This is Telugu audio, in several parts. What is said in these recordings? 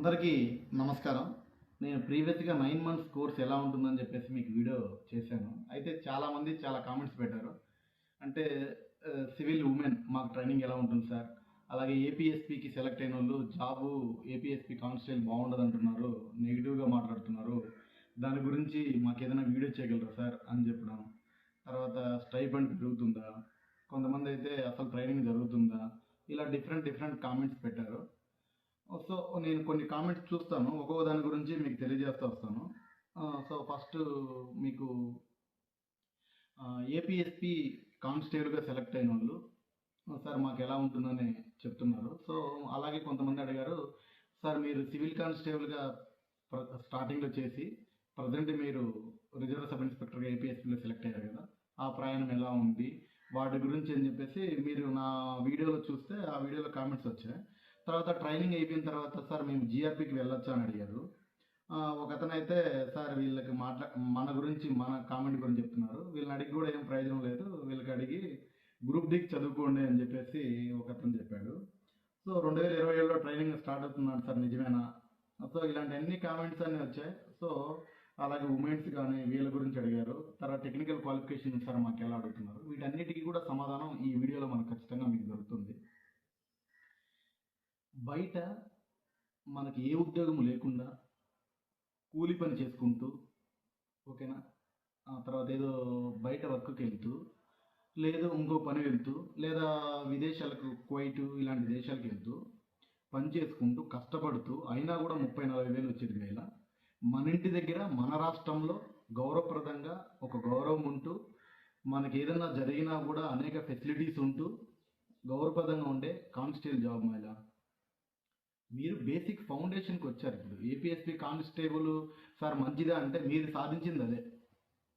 అందరికీ నమస్కారం. నేను ప్రీవియస్గా నైన్ మంత్స్ కోర్స్ ఎలా ఉంటుందని చెప్పేసి మీకు వీడియో చేశాను. అయితే చాలామంది చాలా కామెంట్స్ పెట్టారు. అంటే సివిల్ ఉమెన్ మాకు ట్రైనింగ్ ఎలా ఉంటుంది సార్? అలాగే ఏపీఎస్పికి సెలెక్ట్ అయిన వాళ్ళు జాబు ఏపీఎస్పి కానిస్టేబుల్ బాగుండదు అంటున్నారు నెగిటివ్గా మాట్లాడుతున్నారు. దాని గురించి మాకు ఏదైనా వీడియో చేయగలరా సార్ అని చెప్పడం. తర్వాత స్టైపెండ్ పెరుగుతుందా? కొంతమంది అయితే అసలు ట్రైనింగ్ జరుగుతుందా? ఇలా డిఫరెంట్ డిఫరెంట్ కామెంట్స్ పెట్టారు. Oh, సో నేను కొన్ని కామెంట్స్ చూస్తాను. ఒక్కొక్క దాని గురించి మీకు తెలియజేస్తూ వస్తాను. Uh, సో ఫస్ట్ మీకు ఏపీఎస్పి కానిస్టేబుల్గా సెలెక్ట్ అయిన వాళ్ళు oh, సార్ మాకు ఎలా ఉంటుందని చెప్తున్నారు. సో అలాగే కొంతమంది అడిగారు సార్ మీరు సివిల్ కానిస్టేబుల్గా ప్ర స్టార్టింగ్లో చేసి ప్రజెంట్ మీరు రిజర్వ్ సబ్ ఇన్స్పెక్టర్గా ఏపీఎస్పీలో సెలెక్ట్ అయ్యారు కదా ఆ ప్రయాణం ఎలా ఉంది? వాటి గురించి అని చెప్పేసి మీరు నా వీడియోలో చూస్తే ఆ వీడియోలో కామెంట్స్ వచ్చాయి. తర్వాత ట్రైనింగ్ అయిపోయిన తర్వాత సార్ మేము జిఆర్పికి వెళ్ళొచ్చు అని అడిగారు. ఒకతనైతే ఒక సార్ వీళ్ళకి మాట్లా మన గురించి మన కామెంట్ గురించి చెప్తున్నారు. వీళ్ళని అడిగి కూడా ఏం ప్రయోజనం లేదు. వీళ్ళకి అడిగి గ్రూప్ డికి చదువుకోండి అని చెప్పేసి ఒక అతను చెప్పాడు. సో రెండు వేల ఇరవై ఏడులో ట్రైనింగ్ స్టార్ట్ అవుతున్నాడు సార్ నిజమేనా? సో ఇలాంటి అన్ని కామెంట్స్ అన్నీ వచ్చాయి. సో అలాగే ఉమెన్స్ కానీ వీళ్ళ గురించి అడిగారు. తర్వాత టెక్నికల్ క్వాలిఫికేషన్ సార్ మాకు ఎలా అడుగుతున్నారు? వీటన్నిటికీ కూడా సమాధానం ఈ వీడియోలో మనకు ఖచ్చితంగా మీకు బయట మనకి ఏ ఉద్యోగం లేకుండా కూలి పని చేసుకుంటూ ఓకేనా? ఆ తర్వాత ఏదో బయట వర్క్కి వెళ్తూ లేదా ఇంకో పని వెళ్తూ లేదా విదేశాలకు కువైట్ ఇలాంటి దేశాలకు వెళ్తూ పని చేసుకుంటూ కష్టపడుతూ అయినా కూడా ముప్పై నలభై వేలు వచ్చేది వేళ మన ఇంటి దగ్గర మన రాష్ట్రంలో గౌరవప్రదంగా ఒక గౌరవం ఉంటూ మనకి ఏదన్నా జరిగినా కూడా అనేక ఫెసిలిటీస్ ఉంటూ గౌరవప్రదంగా ఉండే కానిస్టేబుల్ జాబ్ మహిళ మీరు బేసిక్ ఫౌండేషన్కి వచ్చారు ఇప్పుడు. ఏపీఎస్పీ కానిస్టేబుల్ సార్ మంచిదా అంటే మీరు సాధించింది అదే.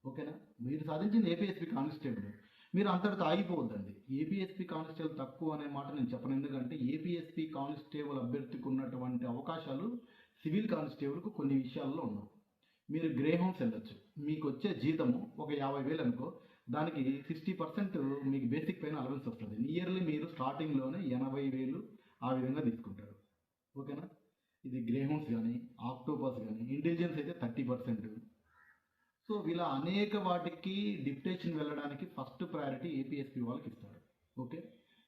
ఓకేనా మీరు సాధించింది ఏపీఎస్పీ కానిస్టేబుల్ మీరు అంతటితో ఆగిపోవద్దండి. ఏపీఎస్పీ కానిస్టేబుల్ తక్కువ అనే మాట నేను చెప్పను. ఎందుకంటే ఏపీఎస్పీ కానిస్టేబుల్ అభ్యర్థికి ఉన్నటువంటి అవకాశాలు సివిల్ కానిస్టేబుల్కు కొన్ని విషయాల్లో ఉన్నాయి. మీరు గ్రే హోమ్స్ వెళ్ళొచ్చు. మీకు వచ్చే జీతము ఒక యాభై వేలు అనుకో దానికి సిక్స్టీ పర్సెంట్ మీకు బేసిక్ పైన అలవెన్స్ వస్తుంది. నియర్లీ మీరు స్టార్టింగ్లోనే ఎనభై వేలు ఆ విధంగా తీసుకుంటారు. ఓకేనా? ఇది గ్రేహౌన్స్ కానీ ఆక్టోపస్ కానీ ఇంటెలిజెన్స్ అయితే థర్టీ పర్సెంట్ సో ఇలా అనేక వాటికి డిప్టేషన్ వెళ్ళడానికి ఫస్ట్ ప్రయారిటీ ఏపీఎస్పీ వాళ్ళకి ఇస్తారు. ఓకే?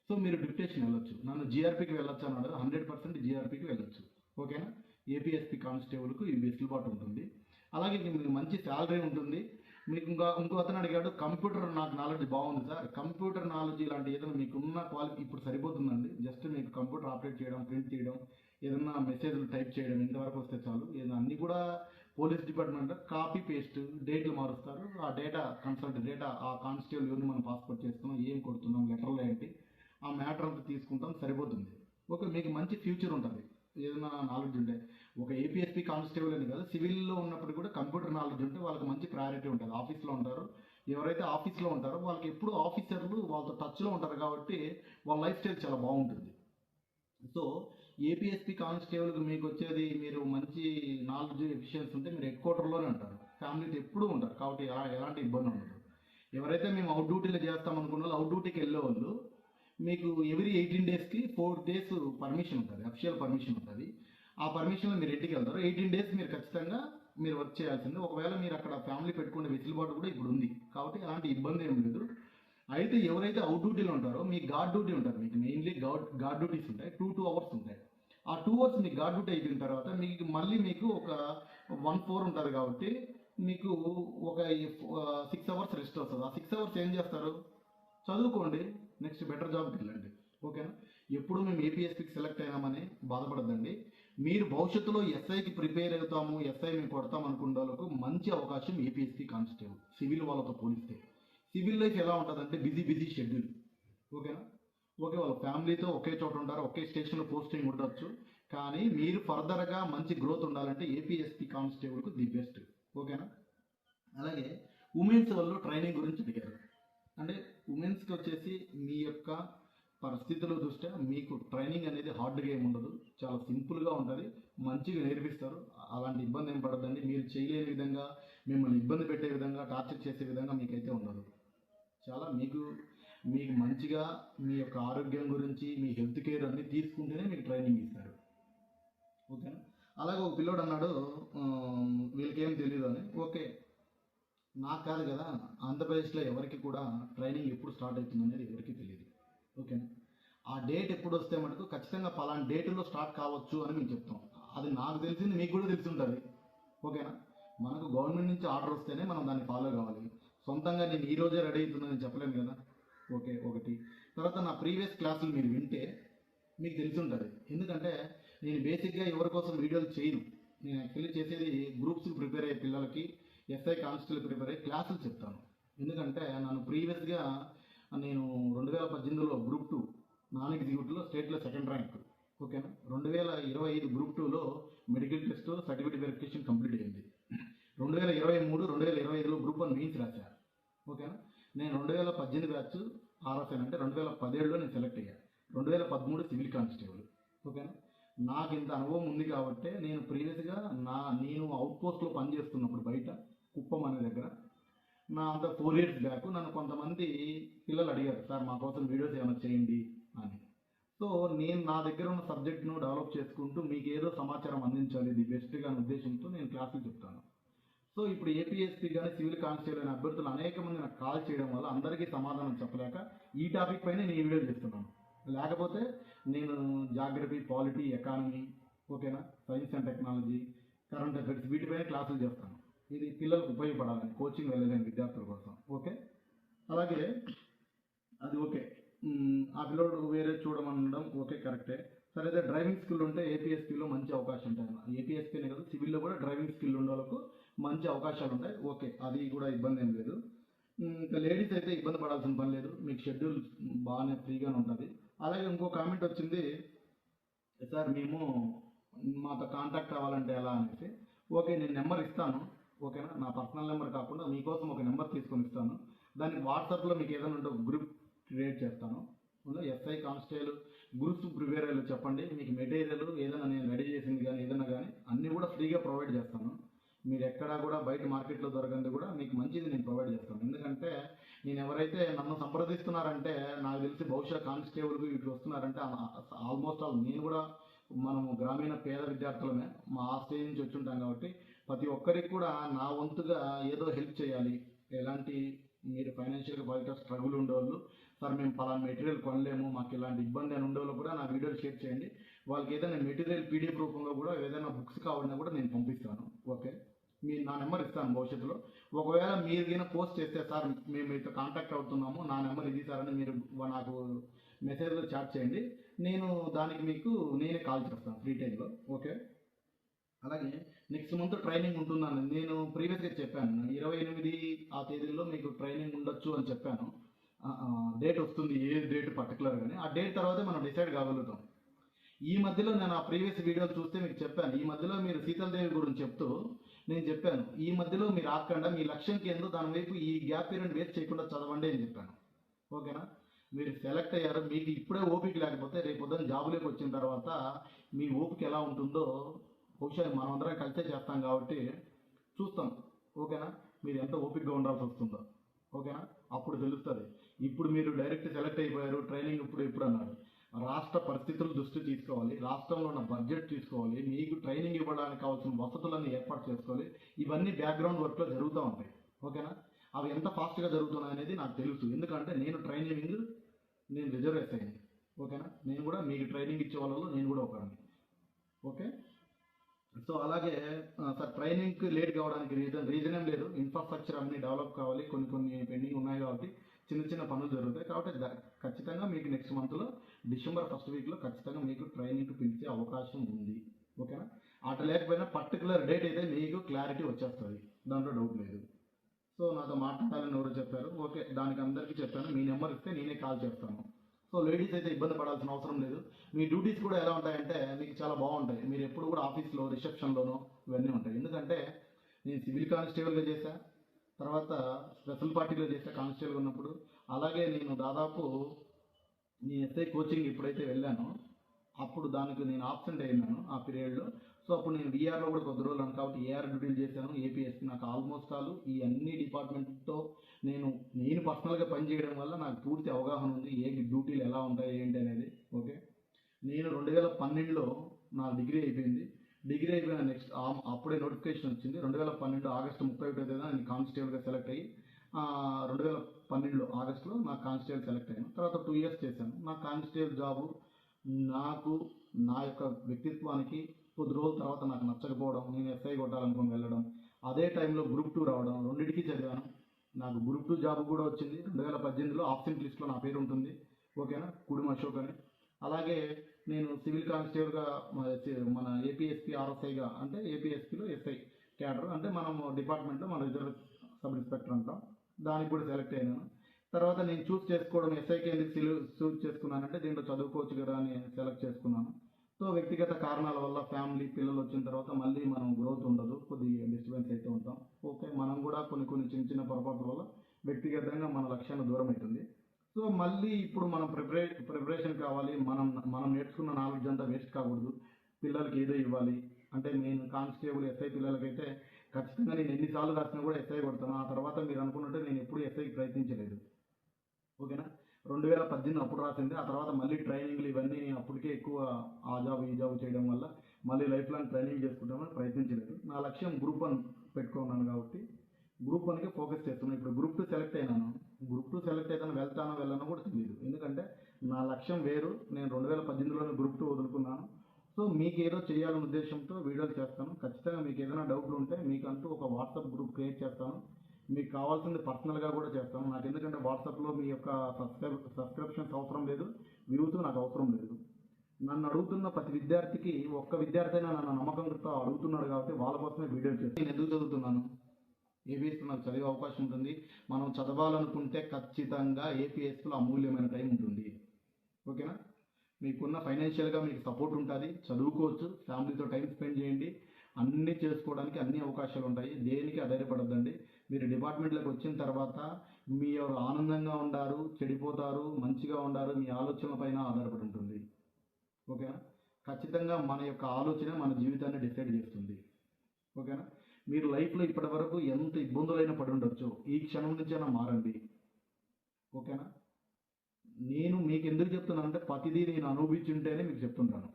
సో మీరు డిప్టేషన్ వెళ్ళొచ్చు. నన్ను జీఆర్పీకి వెళ్ళొచ్చు అన్నాడు. హండ్రెడ్ పర్సెంట్ జీఆర్పీకి వెళ్ళొచ్చు. ఓకేనా? ఏపీఎస్పీ కానిస్టేబుల్కు ఈ వెసులుబాటు ఉంటుంది. అలాగే మీకు మంచి శాలరీ ఉంటుంది. మీకు ఇంకా ఇంకో అతను అడిగాడు కంప్యూటర్ నాకు నాలెడ్జ్ బాగుంది సార్. కంప్యూటర్ నాలెడ్జ్ ఇలాంటి ఏదైనా మీకున్న క్వాలిటీ ఇప్పుడు సరిపోతుందండి. జస్ట్ మీకు కంప్యూటర్ ఆపరేట్ చేయడం ప్రింట్ చేయడం ఏదన్నా మెసేజ్లు టైప్ చేయడం ఇంతవరకు వస్తే చాలు. ఏదైనా అన్నీ కూడా పోలీస్ డిపార్ట్మెంట్ కాపీ పేస్ట్ డేట్లు మారుస్తారు. ఆ డేటా కన్సల్ట్ డేటా ఆ కానిస్టేబుల్ ఎవరిని మనం పాస్పోర్ట్ చేస్తున్నాం ఏం కొడుతున్నాం లెటర్లు ఏంటి ఆ మ్యాటర్ అంతా తీసుకుంటాం సరిపోతుంది. ఓకే మీకు మంచి ఫ్యూచర్ ఉంటుంది. ఏదైనా నాలెడ్జ్ ఉంటే. ఒక ఏపీఎస్పీ కానిస్టేబుల్ అని కాదు సివిల్లో ఉన్నప్పుడు కూడా కంప్యూటర్ నాలెడ్జ్ ఉంటే వాళ్ళకి మంచి ప్రయారిటీ ఉంటుంది. ఆఫీస్లో ఉంటారు. ఎవరైతే ఆఫీస్లో ఉంటారో వాళ్ళకి ఎప్పుడు ఆఫీసర్లు వాళ్ళతో టచ్లో ఉంటారు కాబట్టి వాళ్ళ లైఫ్ స్టైల్ చాలా బాగుంటుంది. సో ఏపీఎస్పీ కానిస్టేబుల్కి మీకు వచ్చేది మీరు మంచి నాలెడ్జ్ ఎఫిషియన్స్ ఉంటే మీరు హెడ్ క్వార్టర్లోనే ఉంటారు. ఫ్యామిలీతో ఎప్పుడూ ఉంటారు. కాబట్టి ఎలా ఎలాంటి ఇబ్బంది ఉండదు. ఎవరైతే మేము అవుట్ డ్యూటీలో చేస్తాం అనుకున్న అవుట్ డ్యూటీకి వెళ్ళే వాళ్ళు మీకు ఎవ్రీ ఎయిటీన్ డేస్కి ఫోర్ డేస్ పర్మిషన్ ఉంటుంది. అఫిషియల్ పర్మిషన్ ఉంటుంది. ఆ పర్మిషన్లో మీరు ఇంటికి వెళ్తారు. ఎయిటీన్ డేస్ మీరు ఖచ్చితంగా మీరు వర్క్ చేయాల్సింది. ఒకవేళ మీరు అక్కడ ఫ్యామిలీ పెట్టుకునే వెసులుబాటు కూడా ఇప్పుడు ఉంది. కాబట్టి అలాంటి ఇబ్బంది ఏం లేదు. అయితే ఎవరైతే అవుట్ డ్యూటీలో ఉంటారో మీకు గార్డ్ డ్యూటీ ఉంటుంది మీకు మెయిన్లీ గార్డ్ గార్డ్ డ్యూటీస్ ఉంటాయి. టూ టూ అవర్స్ ఉంటాయి. ఆ టూ అవర్స్ మీకు గార్డ్ డ్యూటీ అయిపోయిన తర్వాత మీకు మళ్ళీ మీకు ఒక వన్ ఫోర్ ఉంటుంది కాబట్టి మీకు ఒక సిక్స్ అవర్స్ రెస్ట్ వస్తుంది. ఆ సిక్స్ అవర్స్ ఏం చేస్తారు? చదువుకోండి. నెక్స్ట్ బెటర్ జాబ్కి వెళ్ళండి. ఓకేనా ఎప్పుడు మేము ఏపీఎస్పీకి సెలెక్ట్ అయినామని బాధపడద్దండి. మీరు భవిష్యత్తులో ఎస్ఐకి ప్రిపేర్ అవుతాము ఎస్ఐ మేము కొడతాం అనుకున్న వాళ్ళకు మంచి అవకాశం ఏపీఎస్పీ కానిస్టేబుల్ సివిల్ వాళ్ళతో పోలిస్తే. సివిల్ లైఫ్ ఎలా ఉంటుందంటే బిజీ బిజీ షెడ్యూల్. ఓకేనా? ఓకే వాళ్ళ ఫ్యామిలీతో ఒకే చోట ఉంటారు ఒకే స్టేషన్లో పోస్టింగ్ ఉండొచ్చు. కానీ మీరు ఫర్దర్గా మంచి గ్రోత్ ఉండాలంటే ఏపీఎస్పీ కానిస్టేబుల్కు ది బెస్ట్. ఓకేనా? అలాగే ఉమెన్స్ వాళ్ళు ట్రైనింగ్ గురించి అడిగారు. అంటే ఉమెన్స్కి వచ్చేసి మీ యొక్క పరిస్థితుల దృష్ట్యా మీకు ట్రైనింగ్ అనేది హార్డ్గా ఏమి ఉండదు. చాలా సింపుల్గా ఉంటుంది. మంచిగా నేర్పిస్తారు. అలాంటి ఇబ్బంది ఏం పడదండి మీరు చేయలేని విధంగా మిమ్మల్ని ఇబ్బంది పెట్టే విధంగా టార్చర్ చేసే విధంగా మీకైతే ఉండదు. చాలా మీకు మీకు మంచిగా మీ యొక్క ఆరోగ్యం గురించి మీ హెల్త్ కేర్ అన్నీ తీసుకుంటేనే మీకు ట్రైనింగ్ ఇస్తారు. ఓకేనా? అలాగే ఒక పిల్లోడు అన్నాడు వీళ్ళకేం తెలియదు అని. ఓకే నాకు కాదు కదా ఆంధ్రప్రదేశ్లో ఎవరికి కూడా ట్రైనింగ్ ఎప్పుడు స్టార్ట్ అవుతుంది అనేది ఎవరికి తెలియదు ఓకేనా? ఆ డేట్ ఎప్పుడు వస్తే మటుకు ఖచ్చితంగా పలానా డేట్లో స్టార్ట్ కావచ్చు అని మేము చెప్తాం. అది నాకు తెలిసింది మీకు కూడా తెలిసి ఉంటుంది. ఓకేనా? మనకు గవర్నమెంట్ నుంచి ఆర్డర్ వస్తేనే మనం దాన్ని ఫాలో కావాలి. సొంతంగా నేను ఈ రోజే రెడీ అవుతుందని చెప్పలేను కదా. ఓకే ఒకటి. తర్వాత నా ప్రీవియస్ క్లాసులు మీరు వింటే మీకు తెలిసి ఎందుకంటే నేను బేసిక్గా ఎవరి కోసం వీడియోలు చేయను. నేను యాక్చువల్లీ చేసేది గ్రూప్స్కి ప్రిపేర్ అయ్యే పిల్లలకి ఎస్ఐ కానిస్టేబుల్ ప్రిపేర్ అయ్యి క్లాసులు చెప్తాను. ఎందుకంటే నన్ను ప్రీవియస్గా నేను రెండు వేల పద్దెనిమిదిలో గ్రూప్ టూ నాన్ ఎగ్జిక్యూటివ్లో స్టేట్లో సెకండ్ ర్యాంక్ ఓకేనా? రెండు వేల ఇరవై ఐదు గ్రూప్ టూలో medical test certificate verification complete అయింది. రెండు వేల ఇరవై మూడు రెండు వేల ఇరవై ఐదులో గ్రూప్ వన్ మెయిన్స్ రాశారు ఓకేనా నేను రెండు వేల పద్దెనిమిది బ్యాచ్ ఆర్ఎఫ్ఎన్ అంటే రెండు వేల పదిహేడులో నేను సెలెక్ట్ అయ్యాను రెండు వేల పదమూడు సివిల్ కానిస్టేబుల్. ఓకేనా? నాకు ఇంత అనుభవం ఉంది కాబట్టి నేను ప్రీవియస్గా నా నేను అవుట్ పోస్ట్లో పనిచేస్తున్నప్పుడు బయట కుప్పం అనే దగ్గర నా అంత ఫోర్ ఇయర్స్ బ్యాక్ నన్ను కొంతమంది పిల్లలు అడిగారు సార్ మా కోసం వీడియోస్ ఏమైనా చేయండి అని. సో నేను నా దగ్గర ఉన్న సబ్జెక్ట్ను డెవలప్ చేసుకుంటూ మీకు ఏదో సమాచారం అందించాలి ఇది బెస్ట్గా అనే ఉద్దేశంతో నేను క్లాసులు చెప్తాను. సో ఇప్పుడు ఏపీఎస్పీ కానీ సివిల్ కానిస్టేబుల్ అనే అభ్యర్థులు అనేక మంది నాకు కాల్ చేయడం వల్ల అందరికీ సమాధానం చెప్పలేక ఈ టాపిక్ పైన నేను వీడియో చేస్తున్నాను. లేకపోతే నేను జాగ్రఫీ పాలిటీ ఎకానమీ ఓకేనా? Science and technology current affairs వీటిపైన క్లాసులు చేస్తాను. ఇది పిల్లలకు ఉపయోగపడాలని కోచింగ్ వెళ్ళలేని విద్యార్థుల కోసం ఓకే? అలాగే అది ఓకే. ఆ పిల్లోడు వేరే చూడమనడం ఓకే కరెక్టే. సరే అయితే డ్రైవింగ్ స్కిల్ ఉంటే ఏపీఎస్పీలో మంచి అవకాశం ఉంటాయి ఏపీఎస్పీనే కదా సివిల్లో కూడా డ్రైవింగ్ స్కిల్ ఉండే వాళ్ళకు మంచి అవకాశాలు ఉంటాయి ఓకే అది కూడా ఇబ్బంది ఏం లేదు ఇంకా లేడీస్ అయితే ఇబ్బంది పడాల్సిన పని లేదు. మీకు షెడ్యూల్ బాగానే ఫ్రీగానే ఉంటుంది. అలాగే ఇంకో కామెంట్ వచ్చింది సార్ మేము మాతో కాంటాక్ట్ అవ్వాలంటే ఎలా అనేసి ఓకే నేను నెంబర్ ఇస్తాను. ఓకేనా? నా పర్సనల్ నెంబర్ కాకుండా మీకోసం ఒక నెంబర్ తీసుకొని ఇస్తాను. దానికి వాట్సాప్లో మీకు ఏదైనా ఉంటే ఒక గ్రూప్ క్రియేట్ చేస్తాను ఎస్ఐ కానిస్టేబుల్ గ్రూప్స్ ప్రిపేర్ అయ్యేలా చెప్పండి మీకు మెటీరియల్ ఏదైనా నేను రెడీ చేసింది కానీ ఏదైనా కానీ అన్నీ కూడా ఫ్రీగా ప్రొవైడ్ చేస్తాను మీరు ఎక్కడా కూడా బయట మార్కెట్లో దొరకంది కూడా మీకు మంచిది నేను ప్రొవైడ్ చేస్తాను ఎందుకంటే నేను ఎవరైతే నన్ను సంప్రదిస్తున్నారంటే నాకు తెలిసి బహుశా కానిస్టేబుల్ ఇటు వస్తున్నారంటే ఆల్మోస్ట్ ఆల్ నేను కూడా మనము గ్రామీణ పేద విద్యార్థులమే మా ఆ స్టేజ్ నుంచి వచ్చి ఉంటాం కాబట్టి ప్రతి ఒక్కరికి కూడా నా వంతుగా ఏదో హెల్ప్ చేయాలి. ఎలాంటి మీరు ఫైనాన్షియల్గా బయట స్ట్రగుల్ ఉండేవాళ్ళు. సార్ మేము పలానా మెటీరియల్ కొనలేము మాకు ఇలాంటి ఇబ్బంది అని ఉండేవాళ్ళు కూడా నా వీడియోలు షేర్ చేయండి. వాళ్ళకి ఏదైనా మెటీరియల్ పీడిఎఫ్ రూపంలో కూడా ఏదైనా బుక్స్ కావాలన్నా కూడా నేను పంపిస్తాను. ఓకే? మీ నా నెంబర్ ఇస్తాను భవిష్యత్తులో. ఒకవేళ మీరు కింద పోస్ట్ చేస్తే సార్ మేము మీతో కాంటాక్ట్ అవుతున్నాము నా నెంబర్ ఇది సార్ అని మీరు నాకు మెసేజ్లో చాట్ చేయండి. నేను దానికి మీకు నేనే కాల్ చేస్తాను ఫ్రీ టైంలో ఓకే? అలాగే నెక్స్ట్ మంత్ ట్రైనింగ్ ఉంటుందని నేను ప్రీవియస్గా చెప్పాను. ఇరవై ఎనిమిది ఆ తేదీలో మీకు ట్రైనింగ్ ఉండొచ్చు అని చెప్పాను. డేట్ వస్తుంది ఏ డేట్ పర్టికులర్గానే ఆ డేట్ తర్వాతే మనం డిసైడ్ కాగలుగుతాం. ఈ మధ్యలో నేను ఆ ప్రీవియస్ వీడియోలు చూస్తే మీకు చెప్పాను. ఈ మధ్యలో మీరు సీతలదేవి గురించి చెప్తూ నేను చెప్పాను ఈ మధ్యలో మీరు ఆకుండా మీ లక్ష్యం ఎందుకు దాని వైపు ఈ గ్యాప్ పీరియడ్ వేస్ట్ చేయకుండా చదవండి అని చెప్పాను. ఓకేనా? మీరు సెలెక్ట్ అయ్యారు మీకు ఇప్పుడే ఓపిక లేకపోతే రేపు పొద్దున్న జాబులోకి వచ్చిన తర్వాత మీ ఓపిక ఎలా ఉంటుందో బహుశా మనం అందరం కలిసే చేస్తాం కాబట్టి చూస్తాం. ఓకేనా? మీరు ఎంత ఓపికగా ఉండాల్సి వస్తుందో. ఓకేనా? అప్పుడు తెలుస్తుంది. ఇప్పుడు మీరు డైరెక్ట్ సెలెక్ట్ అయిపోయారు ట్రైనింగ్ ఇప్పుడు ఇప్పుడు అన్నారు? రాష్ట్ర పరిస్థితులు దృష్టి తీసుకోవాలి రాష్ట్రంలో ఉన్న బడ్జెట్ తీసుకోవాలి మీకు ట్రైనింగ్ ఇవ్వడానికి కావాల్సిన వసతులన్నీ ఏర్పాటు చేసుకోవాలి. ఇవన్నీ బ్యాక్గ్రౌండ్ వర్క్లో జరుగుతూ ఉంటాయి. ఓకేనా? అవి ఎంత ఫాస్ట్గా జరుగుతున్నాయి అనేది నాకు తెలుసు. ఎందుకంటే నేను ట్రైనింగ్ నేను రిజర్వేస్ అయ్యింది ఓకేనా? నేను కూడా మీకు ట్రైనింగ్ ఇచ్చే వాళ్ళలో నేను కూడా ఒకరిని ఓకే? సో అలాగే సార్ ట్రైనింగ్కి లేట్ కావడానికి రీజన్ రీజన్ ఏం లేదు. ఇన్ఫ్రాస్ట్రక్చర్ అన్ని డెవలప్ కావాలి. కొన్ని కొన్ని పెండింగ్ ఉన్నాయి కాబట్టి చిన్న చిన్న పనులు జరుగుతాయి. కాబట్టి ఖచ్చితంగా మీకు నెక్స్ట్ మంత్లో డిసెంబర్ ఫస్ట్ వీక్లో ఖచ్చితంగా మీకు ట్రైనింగ్ పిలిచే అవకాశం ఉంది. ఓకేనా? అట లేకపోయినా పర్టికులర్ డేట్ అయితే మీకు క్లారిటీ వచ్చేస్తుంది. దాంట్లో డౌట్ లేదు. సో నాతో మాట్లాడాలని ఎవరు చెప్పారు. ఓకే దానికి అందరికీ చెప్పాను. మీ నెంబర్ ఇస్తే నేనే కాల్ చేస్తాను. సో లేడీస్ అయితే ఇబ్బంది పడాల్సిన అవసరం లేదు. మీ డ్యూటీస్ కూడా ఎలా ఉంటాయంటే మీకు చాలా బాగుంటాయి. మీరు ఎప్పుడు కూడా ఆఫీస్లో రిసెప్షన్లోనో ఇవన్నీ ఉంటాయి. ఎందుకంటే నేను సివిల్ కానిస్టేబుల్గా చేశా. తర్వాత స్పెషల్ పార్టీలో చేశా కానిస్టేబుల్ ఉన్నప్పుడు. అలాగే నేను దాదాపు నేను ఎస్ఐ కోచింగ్ ఎప్పుడైతే వెళ్ళానో. అప్పుడు దానికి నేను ఆబ్సెంట్ అయినాను ఆ పీరియడ్లో సో అప్పుడు నేను విఆర్లో కూడా కొద్ది రోజులు కాబట్టి ఏఆర్ డ్యూటీలు చేశాను. ఏపీఎస్పీ నాకు ఆల్మోస్ట్ ఆల్ ఈ అన్ని డిపార్ట్మెంట్తో నేను నేను పర్సనల్గా పనిచేయడం వల్ల నాకు పూర్తి అవగాహన ఉంది. ఏ డ్యూటీలు ఎలా ఉంటాయి ఏంటి అనేది. ఓకే? నేను రెండు వేల పన్నెండులో నా డిగ్రీ అయిపోయింది. డిగ్రీ అయిపోయిన నెక్స్ట్ అప్పుడే నోటిఫికేషన్ వచ్చింది. రెండు వేల పన్నెండు ఆగస్టు ముప్పై ఒకటో తేదీన నేను కానిస్టేబుల్గా సెలెక్ట్ అయ్యి రెండు వేల పన్నెండులో ఆగస్టులో నా కానిస్టేబుల్ సెలెక్ట్ అయ్యాను. తర్వాత టూ ఇయర్స్ చేశాను. నా కానిస్టేబుల్ జాబు నాకు నా యొక్క వ్యక్తిత్వానికి కొద్ది రోజుల తర్వాత నాకు నచ్చకపోవడం నేను ఎస్ఐ కొట్టాలనుకుని వెళ్ళడం అదే టైంలో గ్రూప్ టూ రావడం రెండింటికి చదివాను. నాకు గ్రూప్ టూ జాబ్ కూడా వచ్చింది. రెండు వేల పద్దెనిమిదిలో ఆప్షన్ లిస్ట్లో నా పేరు ఉంటుంది. ఓకేనా? కుడుమ అశోక్ అని. అలాగే నేను సివిల్ కానిస్టేబుల్గా మన ఏపీఎస్పీ ఆర్ఎస్ఐగా అంటే ఏపీఎస్పీలో ఎస్ఐ క్యాడర్. అంటే మనం డిపార్ట్మెంట్లో మన రిజర్వ్ సబ్ ఇన్స్పెక్టర్ అంటాం. దానికి కూడా సెలెక్ట్ అయినాను తర్వాత నేను చూస్ చేసుకోవడం ఎస్ఐకి ఎందుకు చూస్ చేసుకున్నానంటే దీంట్లో చదువుకోవచ్చు కదా అని సెలెక్ట్ చేసుకున్నాను. సో వ్యక్తిగత కారణాల వల్ల ఫ్యామిలీ పిల్లలు వచ్చిన తర్వాత మళ్ళీ మనం గ్రోత్ ఉండదు. కొద్దిగా డిస్టర్బెన్స్ అయితే ఉంటాం. ఓకే మనం కూడా కొన్ని కొన్ని చిన్న చిన్న పొరపాట్ల వల్ల వ్యక్తిగతంగా మన లక్ష్యాన్ని దూరం అవుతుంది. సో మళ్ళీ ఇప్పుడు మనం ప్రిపరే ప్రిపరేషన్ కావాలి. మనం మనం నేర్చుకున్న నాలెడ్జ్ అంతా వేస్ట్ కాకూడదు. పిల్లలకి ఏదో ఇవ్వాలి. అంటే నేను కానిస్టేబుల్ ఎస్ఐ పిల్లలకైతే ఖచ్చితంగా నేను ఎన్నిసార్లు రాసినా కూడా ఎస్ఐ కొడతాను. ఆ తర్వాత మీరు అనుకున్నట్టు నేను ఎప్పుడు ఎస్ఐకి ప్రయత్నించలేదు. ఓకేనా? రెండు వేల పద్దెనిమిది అప్పుడు రాసింది. ఆ తర్వాత మళ్ళీ ట్రైనింగ్లు ఇవన్నీ నేను అప్పటికే ఎక్కువ ఆ జాబ్ ఈ జాబ్ చేయడం వల్ల మళ్ళీ లైఫ్ లాంగ్ ట్రైనింగ్ చేసుకుంటామని ప్రయత్నించలేదు. నా లక్ష్యం గ్రూప్ వన్ పెట్టుకున్నాను కాబట్టి గ్రూప్ వన్కి ఫోకస్ చేస్తున్నాను. ఇప్పుడు గ్రూప్ టూ సెలెక్ట్ అయినాను. గ్రూప్ టూ సెలెక్ట్ అయితే వెళ్తానో వెళ్ళానో కూడా తెలియదు. ఎందుకంటే నా లక్ష్యం వేరు. నేను రెండు వేల పద్దెనిమిదిలోనే గ్రూప్ టూ వదులుకున్నాను. సో మీకు ఏదో చేయాలనే ఉద్దేశంతో వీడియోలు చేస్తాను. ఖచ్చితంగా మీకు ఏదైనా డౌట్లు ఉంటే మీకంటూ ఒక వాట్సాప్ గ్రూప్ క్రియేట్ చేస్తాను. మీకు కావాల్సింది పర్సనల్గా కూడా చేస్తాను. నాకు ఎందుకంటే వాట్సాప్లో మీ యొక్క సబ్స్క్రైబ్ సబ్స్క్రిప్షన్స్ అవసరం లేదు. వ్యూస్ నాకు అవసరం లేదు. నన్ను అడుగుతున్న ప్రతి విద్యార్థికి ఒక్క విద్యార్థి అయినా నన్ను నమ్మకంతో అడుగుతున్నాడు కాబట్టి వాళ్ళ కోసమే వీడియోలు చేస్తాను. నేను ఎందుకు చదువుతున్నాను? ఏపీఎస్లో నాకు చదివే అవకాశం ఉంటుంది. మనం చదవాలనుకుంటే ఖచ్చితంగా ఏపీఎస్లో అమూల్యమైన టైం ఉంటుంది. మీకున్న ఫైనాన్షియల్గా మీకు సపోర్ట్ ఉంటుంది చదువుకోవచ్చు ఫ్యామిలీతో టైం స్పెండ్ చేయండి. అన్నీ చేసుకోవడానికి అన్ని అవకాశాలు ఉంటాయి దేనికి ఆధారపడద్దండి మీరు డిపార్ట్మెంట్లోకి వచ్చిన తర్వాత మీ ఎవరు ఆనందంగా ఉండారు చెడిపోతారు మంచిగా ఉండారు మీ ఆలోచనల పైన ఆధారపడి ఉంటుంది. ఓకేనా? ఖచ్చితంగా మన యొక్క ఆలోచన మన జీవితాన్ని డిసైడ్ చేస్తుంది. ఓకేనా? మీరు లైఫ్లో ఇప్పటి వరకు ఎంత ఇబ్బందులైనా పడి ఉండొచ్చు. ఈ క్షణం నుంచైనా మారండి. ఓకేనా? నేను మీకు ఎందుకు చెప్తున్నానంటే ప్రతిదీ నేను అనుభవించుంటేనే మీకు చెప్తుంటాను.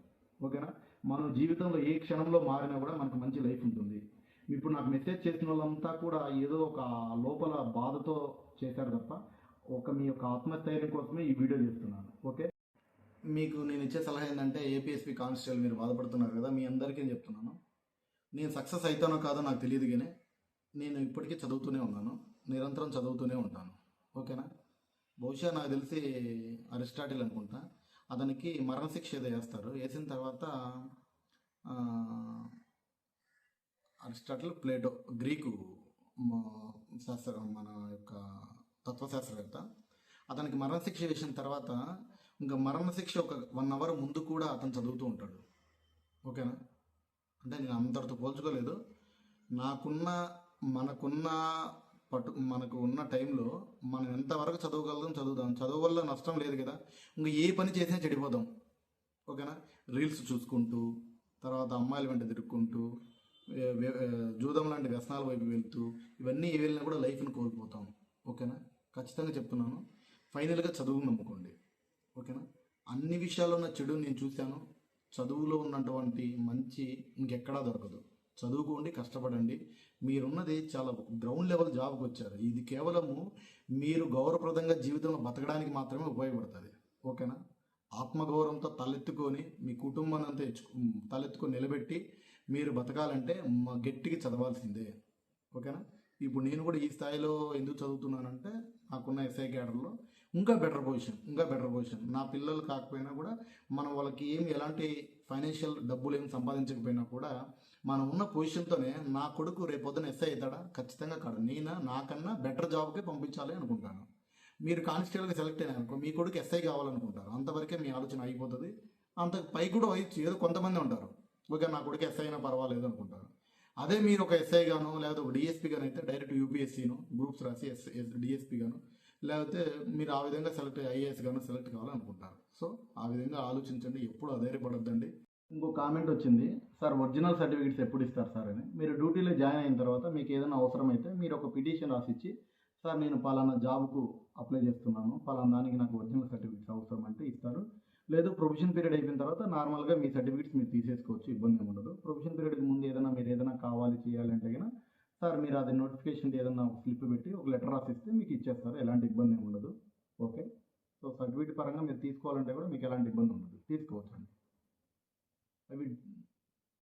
ఓకేనా? మనం జీవితంలో ఏ క్షణంలో మారినా కూడా మనకు మంచి లైఫ్ ఉంటుంది. ఇప్పుడు నాకు మెసేజ్ చేసిన వాళ్ళంతా కూడా ఏదో ఒక లోపల బాధతో చేశారు తప్ప ఒక మీ యొక్క ఆత్మస్థైర్యం కోసమే ఈ వీడియో చేస్తున్నాను. ఓకే? మీకు నేను ఇచ్చే సలహా ఏంటంటే ఏపీఎస్పీ కానిస్టేబుల్ మీరు బాధపడుతున్నారు కదా మీ అందరికీ చెప్తున్నాను. నేను సక్సెస్ అవుతానో కాదో నాకు తెలియదు కానీ నేను ఇప్పటికీ చదువుతూనే ఉన్నాను. నిరంతరం చదువుతూనే ఉంటాను. ఓకేనా? బహుశా నాకు తెలిసి అరిస్టాటిల్ అనుకుంటా. అతనికి మరణశిక్ష ఏదో వేస్తారు వేసిన తర్వాత అరిస్టాటిల్ ప్లేటో గ్రీకు శాస్త్ర మన యొక్క తత్వశాస్త్రవేత్త. అతనికి మరణశిక్ష వేసిన తర్వాత ఇంకా మరణశిక్ష ఒక వన్ అవర్ ముందు కూడా అతను చదువుతూ ఉంటాడు. ఓకేనా? అంటే నేను అందరితో పోల్చుకోలేదు. నాకున్న మనకున్న పట్టు మనకు ఉన్న టైంలో మనం ఎంతవరకు చదవగలుగుతాం చదువుదాం. చదువు వల్ల నష్టం లేదు కదా. ఇంకా ఏ పని చేసినా చెడిపోదాం ఓకేనా? రీల్స్ చూసుకుంటూ తర్వాత అమ్మాయిల వెంట తిరుక్కుంటూ జూదం లాంటి వ్యసనాల వైపు వెళ్తూ ఇవన్నీ వెళ్ళినా కూడా లైఫ్ని కోల్పోతాం. ఓకేనా? ఖచ్చితంగా చెప్తున్నాను. ఫైనల్గా చదువు నమ్ముకోండి. ఓకేనా? అన్ని విషయాల్లో ఉన్న చెడు నేను చూశాను. చదువులో ఉన్నటువంటి మంచి ఇంకెక్కడా దొరకదు. చదువుకోండి కష్టపడండి. మీరున్నది చాలా గ్రౌండ్ లెవెల్ జాబ్కి వచ్చారు. ఇది కేవలము మీరు గౌరవప్రదంగా జీవితంలో బతకడానికి మాత్రమే ఉపయోగపడుతుంది. ఓకేనా? ఆత్మగౌరవంతో తలెత్తుకొని మీ కుటుంబాన్ని అంతా తలెత్తుకొని నిలబెట్టి మీరు బతకాలంటే మా గట్టికి చదవాల్సిందే. ఓకేనా? ఇప్పుడు నేను కూడా ఈ స్థాయిలో ఎందుకు చదువుతున్నానంటే నాకున్న ఎస్ఐ క్యాడర్లో ఇంకా బెటర్ పొజిషన్ ఇంకా బెటర్ పొజిషన్ నా పిల్లలు కాకపోయినా కూడా మనం వాళ్ళకి ఏం ఎలాంటి ఫైనాన్షియల్ డబ్బులు ఏం సంపాదించకపోయినా కూడా మనం ఉన్న పొజిషన్తోనే నా కొడుకు రేపొద్దున ఎస్ఐ అవుతాడా? ఖచ్చితంగా కాడు నేను? నాకన్నా బెటర్ జాబ్కే పంపించాలి అనుకుంటాను. మీరు కానిస్టేబుల్గా సెలెక్ట్ అయినా అనుకో మీ కొడుకు ఎస్ఐ కావాలనుకుంటారు. అంతవరకే మీ ఆలోచన అయిపోతుంది. అంత పై కూడా అయ్యొచ్చు ఏదో కొంతమంది ఉంటారు. ఓకే నా కొడుకు ఎస్ఐ అయినా పర్వాలేదు అనుకుంటారు. అదే మీరు ఒక ఎస్ఐ గాను లేకపోతే ఒక డిఎస్పీ గాను అయితే డైరెక్ట్ యూపీఎస్సీను గ్రూప్స్ రాసి ఎస్ డిఎస్పీ గాను లేకపోతే మీరు ఆ విధంగా సెలెక్ట్ ఐఏఎస్ గాను సెలెక్ట్ కావాలనుకుంటారు. సో ఆ విధంగా ఆలోచించండి. ఎప్పుడు అధైర్యపడద్దండి. ఇంకో కామెంట్ వచ్చింది సార్ ఒరిజినల్ సర్టిఫికేట్స్ ఎప్పుడు ఇస్తారు సార్? అని. మీరు డ్యూటీలో జాయిన్ అయిన తర్వాత మీకు ఏదైనా అవసరమైతే మీరు ఒక పిటిషన్ రాసిచ్చి సార్ నేను పలానా జాబ్కు అప్లై చేస్తున్నాను పలానా దానికి నాకు ఒరిజినల్ సర్టిఫికేట్స్ అవసరం అంటే ఇస్తారు. లేదు ప్రొవిజన్ పీరియడ్ అయిపోయిన తర్వాత నార్మల్గా మీ సర్టిఫికేట్స్ మీరు తీసేసుకోవచ్చు ఇబ్బంది ఏమి ఉండదు. ప్రొవిజన్ పీరియడ్కి ముందు ఏదైనా మీరు ఏదైనా కావాలి చేయాలంటే కనుక సార్ మీరు అది నోటిఫికేషన్ ఏదైనా స్లిప్ పెట్టి ఒక లెటర్ రాసిస్తే మీకు ఇచ్చేస్తారు ఎలాంటి ఇబ్బంది ఏమి ఉండదు. ఓకే? సో సర్టిఫికేట్ పరంగా మీరు తీసుకోవాలంటే కూడా మీకు ఎలాంటి ఇబ్బంది ఉండదు. తీసుకోవచ్చు అండి అవి